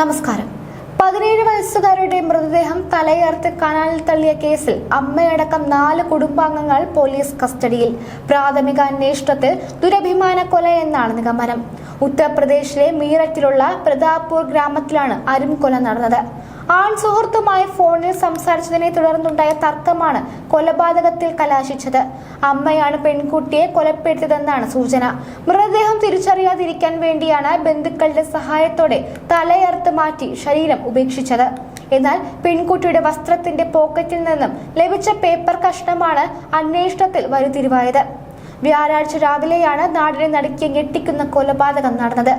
നമസ്കാരം. പതിനേഴ് വയസ്സുകാരുടെ മൃതദേഹം തലയർത്ത് കനാലിൽ തള്ളിയ കേസിൽ അമ്മയടക്കം നാല് കുടുംബാംഗങ്ങൾ പോലീസ് കസ്റ്റഡിയിൽ. പ്രാഥമിക അന്വേഷണത്തിൽ ദുരഭിമാന കൊല എന്നാണ് നിഗമനം. ഉത്തർപ്രദേശിലെ മീററ്റിലുള്ള പ്രതാപ്പൂർ ഗ്രാമത്തിലാണ് അരും കൊല നടന്നത്. ആൺ സുഹൃത്തുമായി ഫോണിൽ സംസാരിച്ചതിനെ തുടർന്നുണ്ടായ തർക്കമാണ് കൊലപാതകത്തിൽ കലാശിച്ചത്. അമ്മയാണ് പെൺകുട്ടിയെ കൊലപ്പെടുത്തിയതെന്നാണ് സൂചന. മൃതദേഹം തിരിച്ചറിയാതിരിക്കാൻ വേണ്ടിയാണ് ബന്ധുക്കളുടെ സഹായത്തോടെ തലയർത്ത് മാറ്റി ശരീരം ഉപേക്ഷിച്ചത്. എന്നാൽ പെൺകുട്ടിയുടെ വസ്ത്രത്തിന്റെ പോക്കറ്റിൽ നിന്നും ലഭിച്ച പേപ്പർ കഷ്ണമാണ് അന്വേഷണത്തിൽ വഴിത്തിരിവായത് വ്യാഴാഴ്ച രാവിലെയാണ് നാടിനെ നടുക്കിയ ഞെട്ടിക്കുന്ന കൊലപാതകം നടന്നത്.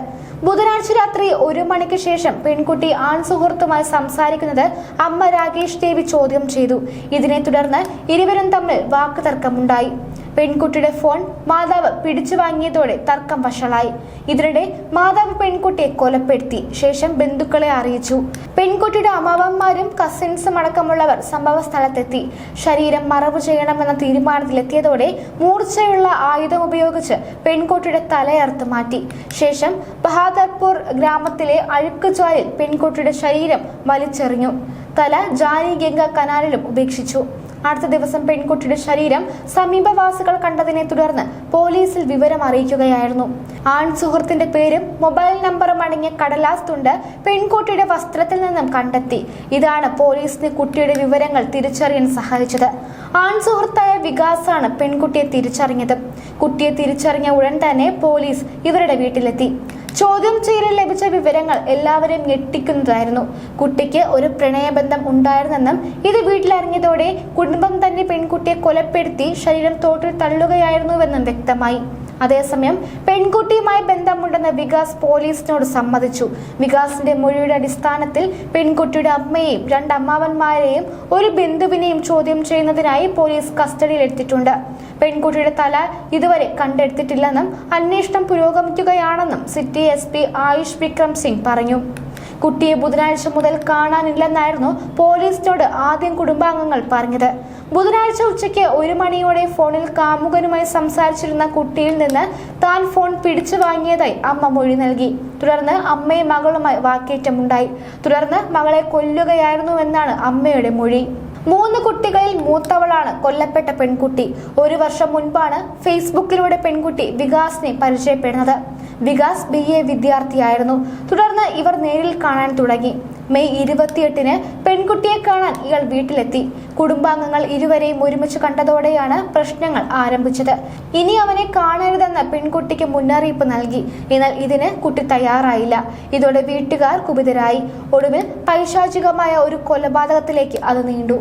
ബുധനാഴ്ച രാത്രി ഒരു മണിക്ക് ശേഷം പെൺകുട്ടി ആൺ സുഹൃത്തുമായി സംസാരിക്കുന്നത് അമ്മ രാകേഷ് ദേവി ചോദ്യം ചെയ്തു. ഇതിനെ തുടർന്ന് ഇരുവരും തമ്മിൽ വാക്കുതർക്കമുണ്ടായി. പെൺകുട്ടിയുടെ ഫോൺ മാതാവ് പിടിച്ചു വാങ്ങിയതോടെ തർക്കം വഷളായി. ഇതിനിടെ മാതാവ് പെൺകുട്ടിയെ കൊലപ്പെടുത്തി. ശേഷം ബന്ധുക്കളെ അറിയിച്ചു. പെൺകുട്ടിയുടെ അമ്മാവന്മാരും കസിൻസും അടക്കമുള്ളവർ സംഭവ സ്ഥലത്തെത്തി. ശരീരം മറവ് ചെയ്യണമെന്ന തീരുമാനത്തിലെത്തിയതോടെ മൂർച്ചയുള്ള ആയുധം ഉപയോഗിച്ച് പെൺകുട്ടിയുടെ തലയർത്ത് മാറ്റി. ശേഷം ബഹാദർപൂർ ഗ്രാമത്തിലെ അഴുക്കുചാലിൽ പെൺകുട്ടിയുടെ ശരീരം വലിച്ചെറിഞ്ഞു. തല ജാനി ഗംഗ കനാലിലും ഉപേക്ഷിച്ചു. അടുത്ത ദിവസം പെൺകുട്ടിയുടെ ശരീരം സമീപവാസികൾ കണ്ടതിനെ തുടർന്ന് പോലീസിൽ വിവരം അറിയിക്കുകയായിരുന്നു. ആൺ സുഹൃത്തിന്റെ പേരും മൊബൈൽ നമ്പറും അടങ്ങിയ കടലാസ് തുണ്ട് പെൺകുട്ടിയുടെ വസ്ത്രത്തിൽ നിന്നും കണ്ടെത്തി. ഇതാണ് പോലീസിന് കുട്ടിയുടെ വിവരങ്ങൾ തിരിച്ചറിയാൻ സഹായിച്ചത്. ആൺ സുഹൃത്തായ വികാസാണ് പെൺകുട്ടിയെ തിരിച്ചറിഞ്ഞത്. കുട്ടിയെ തിരിച്ചറിഞ്ഞ ഉടൻ തന്നെ പോലീസ് ഇവരുടെ വീട്ടിലെത്തി. ചോദ്യം ചെയ്യലിൽ ലഭിച്ച വിവരങ്ങൾ എല്ലാവരെയും ഞെട്ടിക്കുന്നതായിരുന്നു. കുട്ടിക്ക് ഒരു പ്രണയബന്ധം ഉണ്ടായിരുന്നെന്നും ഇത് വീട്ടിലറിഞ്ഞതോടെ കുടുംബം തന്നെ പെൺകുട്ടിയെ കൊലപ്പെടുത്തി ശരീരം തോട്ടിൽ തള്ളുകയായിരുന്നുവെന്നും വ്യക്തമായി. അതേസമയം പെൺകുട്ടിയുമായി ബന്ധമുണ്ടെന്ന് വികാസ് പോലീസിനോട് സമ്മതിച്ചു. വികാസിന്റെ മൊഴിയുടെ അടിസ്ഥാനത്തിൽ പെൺകുട്ടിയുടെ അമ്മയെയും രണ്ട് അമ്മാവന്മാരെയും ഒരു ബന്ധുവിനെയും ചോദ്യം ചെയ്യുന്നതിനായി പോലീസ് കസ്റ്റഡിയിലെടുത്തിട്ടുണ്ട് പെൺകുട്ടിയുടെ തല ഇതുവരെ കണ്ടെടുത്തിട്ടില്ലെന്നും അന്വേഷണം പുരോഗമിക്കുകയാണെന്നും city S P Ayush Vikram Singh പറഞ്ഞു. കുട്ടിയെ ബുധനാഴ്ച മുതൽ കാണാനില്ലെന്നായിരുന്നു പോലീസിനോട് ആദ്യം കുടുംബാംഗങ്ങൾ പറഞ്ഞത്. ബുധനാഴ്ച ഉച്ചയ്ക്ക് ഒരു മണിയോടെ ഫോണിൽ കാമുകനുമായി സംസാരിച്ചിരുന്ന കുട്ടിയിൽ നിന്ന് താൻ ഫോൺ പിടിച്ചു വാങ്ങിയതായി അമ്മ മൊഴി നൽകി. തുടർന്ന് അമ്മയും മകളുമായി വാക്കേറ്റമുണ്ടായി. തുടർന്ന് മകളെ കൊല്ലുകയായിരുന്നുവെന്നാണ് അമ്മയുടെ മൊഴി. മൂന്ന് കുട്ടികളിൽ മൂത്തവളാണ് കൊല്ലപ്പെട്ട പെൺകുട്ടി. ഒരു വർഷം മുൻപാണ് ഫേസ്ബുക്കിലൂടെ പെൺകുട്ടി വികാസിനെ പരിചയപ്പെടുന്നത്. വികാസ് ബി എ വിദ്യാർത്ഥിയായിരുന്നു. തുടർന്ന് ഇവർ നേരിൽ കാണാൻ തുടങ്ങി. മെയ് ഇരുപത്തിയെട്ടിന് പെൺകുട്ടിയെ കാണാൻ ഇയാൾ വീട്ടിലെത്തി. കുടുംബാംഗങ്ങൾ ഇരുവരെയും ഒരുമിച്ച് കണ്ടതോടെയാണ് പ്രശ്നങ്ങൾ ആരംഭിച്ചത്. ഇനി അവനെ കാണരുതെന്ന് പെൺകുട്ടിക്ക് മുന്നറിയിപ്പ് നൽകി. എന്നാൽ ഇതിന് കുട്ടി തയ്യാറായില്ല. ഇതോടെ വീട്ടുകാർ കുപിതരായി. ഒടുവിൽ പൈശാചികമായ ഒരു കൊലപാതകത്തിലേക്ക് അത് നീണ്ടു.